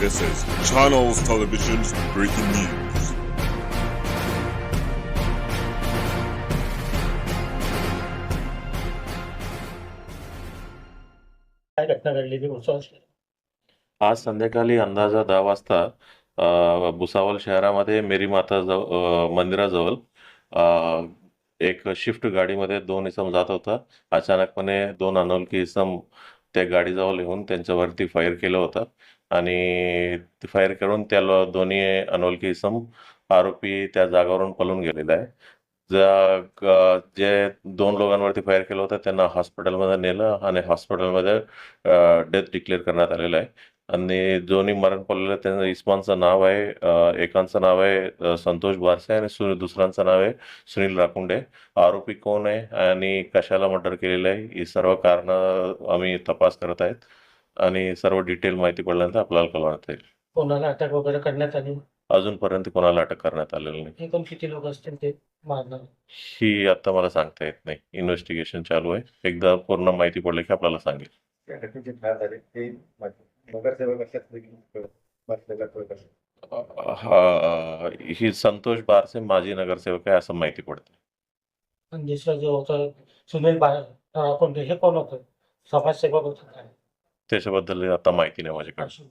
This is Channels Television's breaking news. काय घटना घडली ती? उत्सवाची आज. संध्याकाळी अंदाजा दहा वाजता अ, भुसावळ शहरामध्ये मेरी माता जव अ, मंदिराजवळ अ, एक शिफ्ट गाडीमध्ये दोन इसम जात होता. अचानकपणे दोन अनोळखी इसम त्या गाडीजवळ येऊन त्यांच्यावरती फायर केलं होतं. आणि फायर करून त्याला दोन्ही अनोळखी इसम आरोपी त्या जागावरून पळून गेलेला आहे ज्या जे दोन लोकांवरती फायर केलं होतं त्यांना हॉस्पिटलमध्ये नेलं आणि हॉस्पिटलमध्ये डेथ डिक्लेअर करण्यात आलेलं आहे. आणि दोन्ही मरण पावलेले त्यांचं इस्मानचं नाव आहे एकांचं नाव आहे संतोष बारसे आणि सु दुसऱ्यांचं नाव आहे सुनील राकुंडे. आरोपी कोण आहे आणि कशाला मर्डर केलेलं आहे ही सर्व कारणं आम्ही तपास करत आहेत. आणि सर्व डिटेल माहिती पडल्यानंतर आपल्याला कळवण्यात येईल. कोणाला अटक वगैरे करण्यात आली? अजूनपर्यंत कोणाला अटक करण्यात आलेलं नाही. एकूण किती लोक असतील ते मारणार? ही आता मला सांगता येत नाही. इन्व्हेस्टिगेशन चालू आहे. एकदा पूर्ण माहिती पडली की आपल्याला सांगेल. हा ही संतोष बारसे माजी नगरसेवक आहे असं माहिती पडते दुसरं जो होतं सुनील बाळा आपण हे कोण होतं? समाजसेवक होतं त्याच्याबद्दल आता माहिती नाही माझ्याकडे.